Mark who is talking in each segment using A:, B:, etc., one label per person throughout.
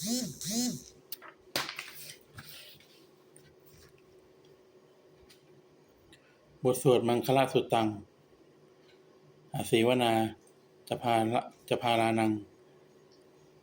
A: บทสวดมังคลาสุตัง อาศีวนาจะพาจะพาลานัง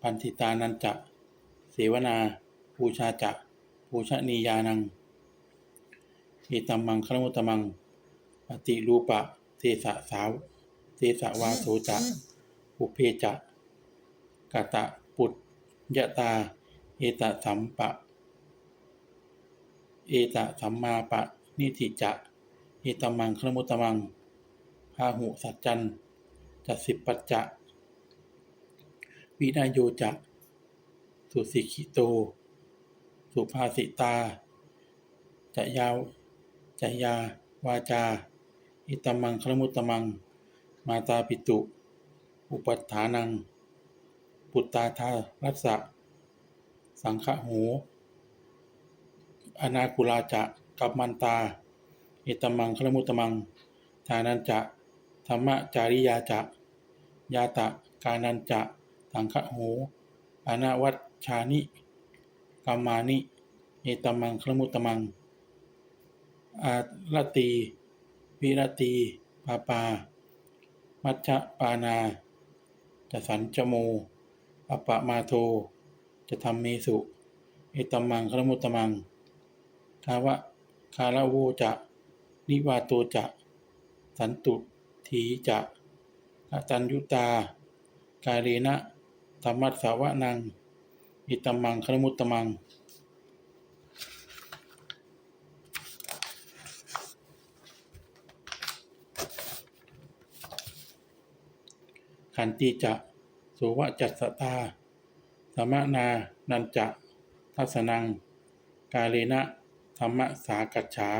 A: พันธิตานันจะเสวนาปูชาจะปูชนียานังอิตัมมังคลมุตมังปฏิรูปะเทสะสาวเทสะวาโสจะอุเพจะกะตะ ยะตา เอตสัมปะ เอตสัมมาปะ นิธิจะเอตมังคลมุตมังพาหุสัจจันจัสิปัจจะวินาโยจะสุสิกิโต สุภาสิตา จะยาวจะยาวาจา อิตมังคลมุตตมัง มาตาปิตุ อุปัฏฐานัง ปุตตาทารัสสะสังฆโหอนาคุลาจะกัมมันตาเอตมังคลมุตมัง ทานันจะ ธรรมจาริยาจะ ยาตะ กานันจะ สังฆโหอนาวัชชานิกัมมานิ เอตมังคลมุตมัง อารตี วิรตี ปาปา มัชฌปานา จะสันจโม อปปะมาโท จะทำเมสุ เอตมังคลมุตมัง คาวะคาราโวจะ นิวาโตจะ สันตุถีจะกตัญยุตา กาเรนะธรรมัสสาวะนัง อิตมังคลมุตมังขันติจะ สุวจัสตา สมนา นันจะทัสนัง กาเลนะธรรมสากัจฉา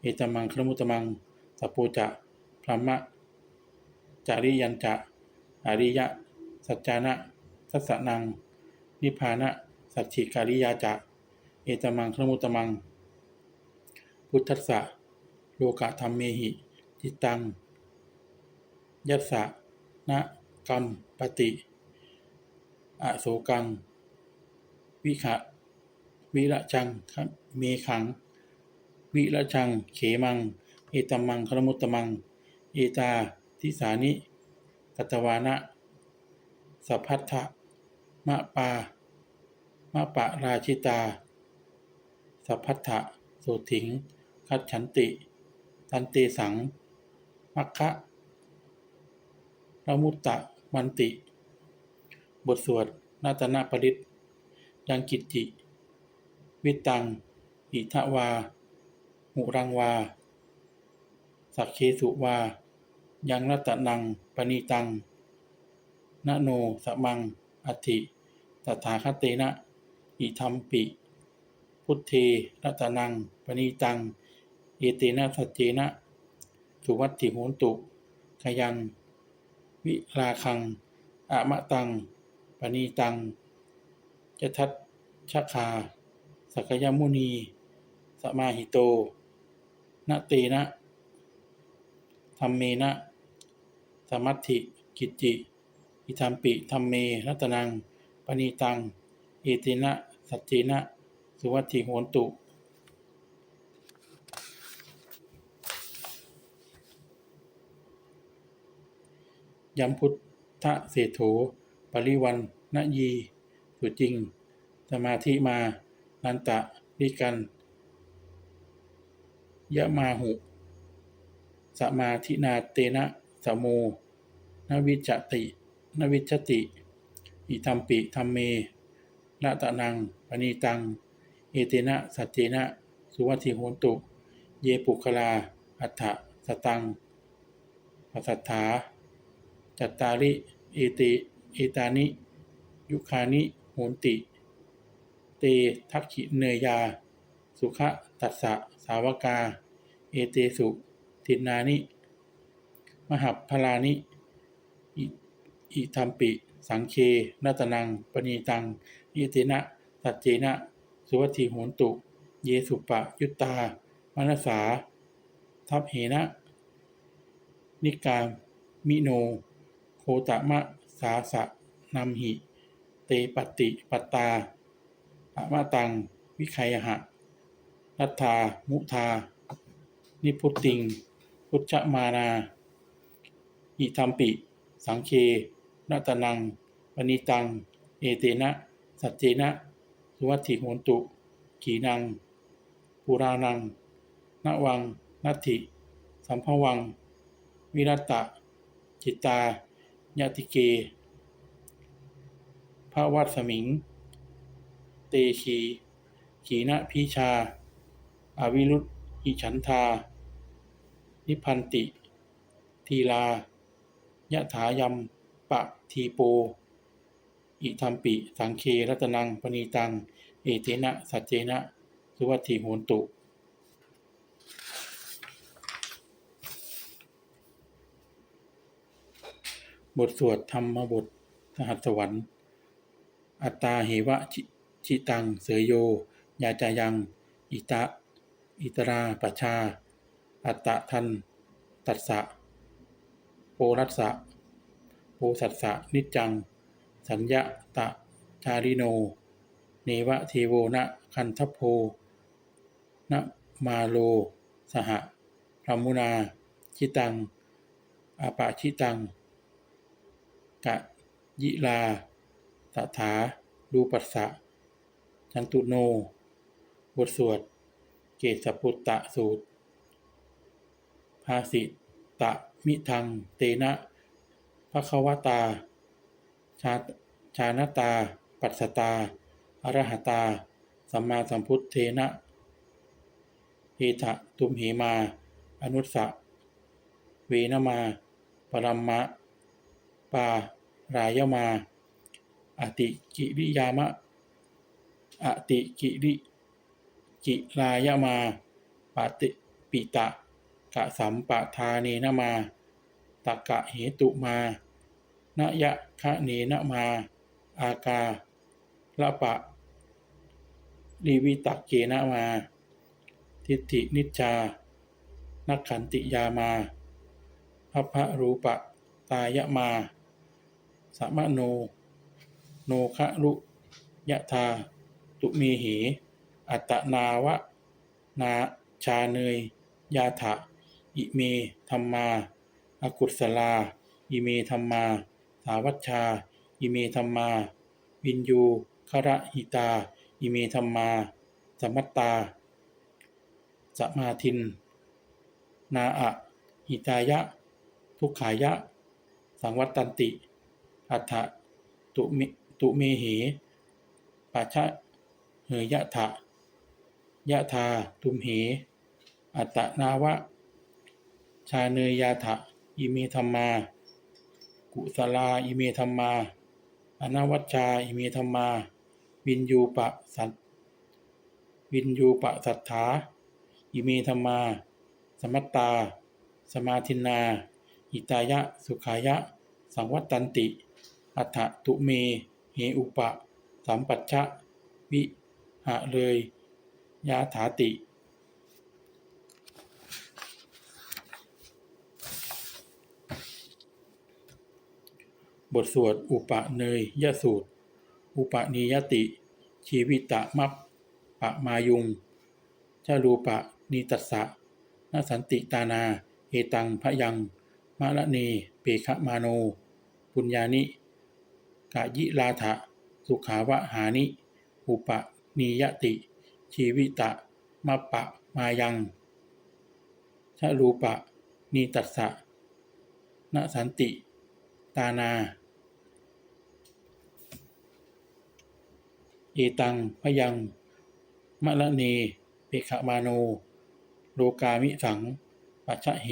A: เอตมังคลมุตมังสปูจะพรหมะจาริยันจะอริยะ สัจจานะทัสนัง นิพพานะ สัจฉิการิยาจะ เอตมังคลมุตตมัง พุทธัสสะโลกะธรรมเมหิ จิตตัง ยัสสะนะกรรมปฏิ อโศกัง วิขะวิระจังเมขัง วิระจัง เขมัง เอตมังคลมุตตมัง เอตาทิสานิกัตวานะสัพพัทธะมะปามะปะราชิตา สัพพัทธะโสถิง คัจฉันติ ตันเตสัง มัคคะระมุตตะมันติ บทสวดนาตนาปริตยังกิจจิ วิตัง อิทวาหุรังวา สักเคสุวา ยังรัตนังปณีตังนโนสมัง อัติตถาคเตนะ อิธรรมปิ พุทเทรัตนังปณีตัง เอเตนะสัจเจนะ สุวัตถิโหนตุขยัง วิราคังอะมะตัง ปณีตังจะทัตชะคา สักยมุนี สมาหิโตนะเตนะธรรมเมนะสมัตถิกิจจิอิธรรมปิธรรมเมรัตนังปณีตังเอเตนะ สัจเจนะ สุวัตถิโหนตุยัมพุทธเศโถ ปริวันนยีสุจริง สมาธิมา นันตะวิกันยะมาหุ สมาธินาเตนะสมโมนวิจติ นวิจติ อิธรรมปิธรรมเมละตะนังปณีตัง เอเตนะสัจเจนะ สุวัติโหนตุ เยปุคลา อัฏฐสตังปัสสัทธาจัตตาริ เอติ เอตานิ ยุคานิโหนติ เตทักขิเนยา สุขะตัสสะ สาวกา เอเตสุทินานิ มหัพพลานิ อิธรรมปิ สังเคนัตนัง ปณีตัง เอเตนะสัจเจนะ สุวัตถิโหนตุ เยสุปะ ยุตตามนัสสา ทัพเหนะ นิกามิโน โคตมะ สาสะนัมหิ เตปติปตาอะมะตัง วิไคยหะรัตถามุทา นิพุตติง พุทธมานา อิทัมปิ สังเครัตนังปณิตัง เอเตนะ สัจเจนะ สุวัตถิโหนตุ ขีนัง ปุรานังนวังนัตถิ สัมภวัง วิรัตตะจิตตา ยติเก พระวัดสมิง เตชี ขีณพิชา อาวิรุตอิฉันทา นิพันติ ทีลายะถายมปะทีโป อิทัมปิ สังเครัตนังปณีตัง เอเทนะ สัจเจนะ สุวัติโหนตุ บทสวดธรรมบทสหัสวรรค์ อัตตาเหวะชิชิตัง เสยโย ยาจายัง อิตะอิตราปชา อัตตะทัน ตัสสะโพรัสสะโพสัสสะ นิจจัง สัญญะตะชาริโน เนวะเทโวนะคันทัพโพนะมาโล สหพรหมุนา ชิตังอาปะชิตัง กะยิลาตถารูปัสสะจันตุโน บทสวด เกสปุตตะสูตร ภาสิตะมิทัง เตนะภควตา ชาชานตา ปัสสตา อรหตา สัมมาสัมพุทเทนะเอทะตุมเหมา อนุสสะเวนมา ปรัมมะ ปารายมา อติกิริยามะ อติกิริกิรายมาปติปิตะกะสัมปะทาเนนะมาตะกะเหตุมานะยะคะเนนะมา อากาละปะลีวิตักเกนะมา ทิฏฐินิจจา นักขันติยามาพัพพะรูปะ ตายะมา สัมมโน โนคะรุยะธา ตุเมเห อัตตนาวะ นาชาเนย ยาถะ อิเมธรรมา อกุศลา อิเมธรรมา สาวัชชา อิเมธรรมา วินยูคระหิตา อิเมธรรมา สมัตตา สมาทิน นาอะหิตายะ ทุกขายะ สังวัตตันติ อัฏฐตุมิตุเมเหปัชะเหยะถะยะธาตุมเห อัตนาวะ ชาเนยยาถะอิเมธรรมา กุสลาอิเมธรรมา อนวัชชาอิเมธรรมา วินยูปะสัตวินยูปะสัทธาอิเมธรรมา สมัตตา สมาทินาหิตายะ สุขายะ สังวัตตันติ อัฏฐุเม เหอุปะ สัมปัชชะ วิหะเลย ยาถาติ บทสวด อุปะเนยยสูตร อุปนิยติ ชีวิตะมัปปะมายุงชารูปะนีตัสสะนสันติตานา เอตังพะยังมะละเนเปขะมาโน ปุญญานิ กะยิลาถะสุขาวะหานิ อุปนิยติ ชีวิตะมัปะมายังชารูปะนีตัสสะนสันติ ตานา เอตังพยังมะละเนเปขมาโน โลกามิสัง ปัชชะเห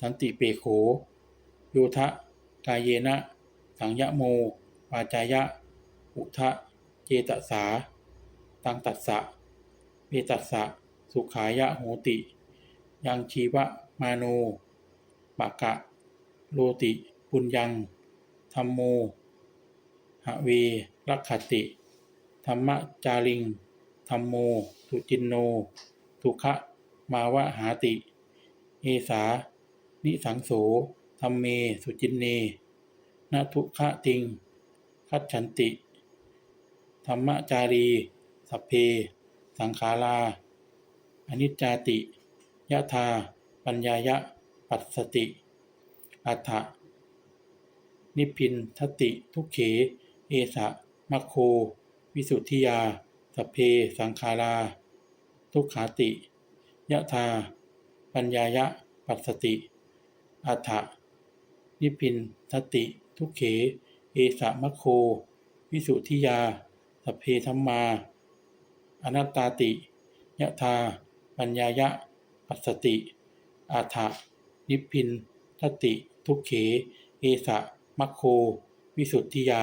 A: สันติเปโขโยทะ กายเยนะ สังยะโม วาจายะ อุทะเจตสา ตังตัสสะเปตัสสะ สุขายะโหติ ยังชีวะมาโนปะกะ โลติ ปุญญังธรรมโม หะเวรักขติ ธรรมจาริง ธรรมโม สุจินโน ทุขะมาวะหาติ เอสา นิสังโสธรรมเม สุจินเนนทุขะติง คัจฉันติ ธรรมจารี สัพเพ สังขาราอนิจจาติ ยะธา ปัญญายะ ปัสสติ อัฏฐนิพินทติ ทุกเข เอสะมัคโค วิสุทธิยา สัพเพ สังขารา ทุกขาติ ยะธา ปัญญายะ ปัสสติ อัฏฐนิพพินทติ ทุกเข เอสะมัคโค วิสุทธิยาสเพธรรมา อนัตตาติยะธา ปัญญายะ ปัสสติ อาถะนิพพินทติ ทุกเข เอสะมัคโค วิสุทธิยา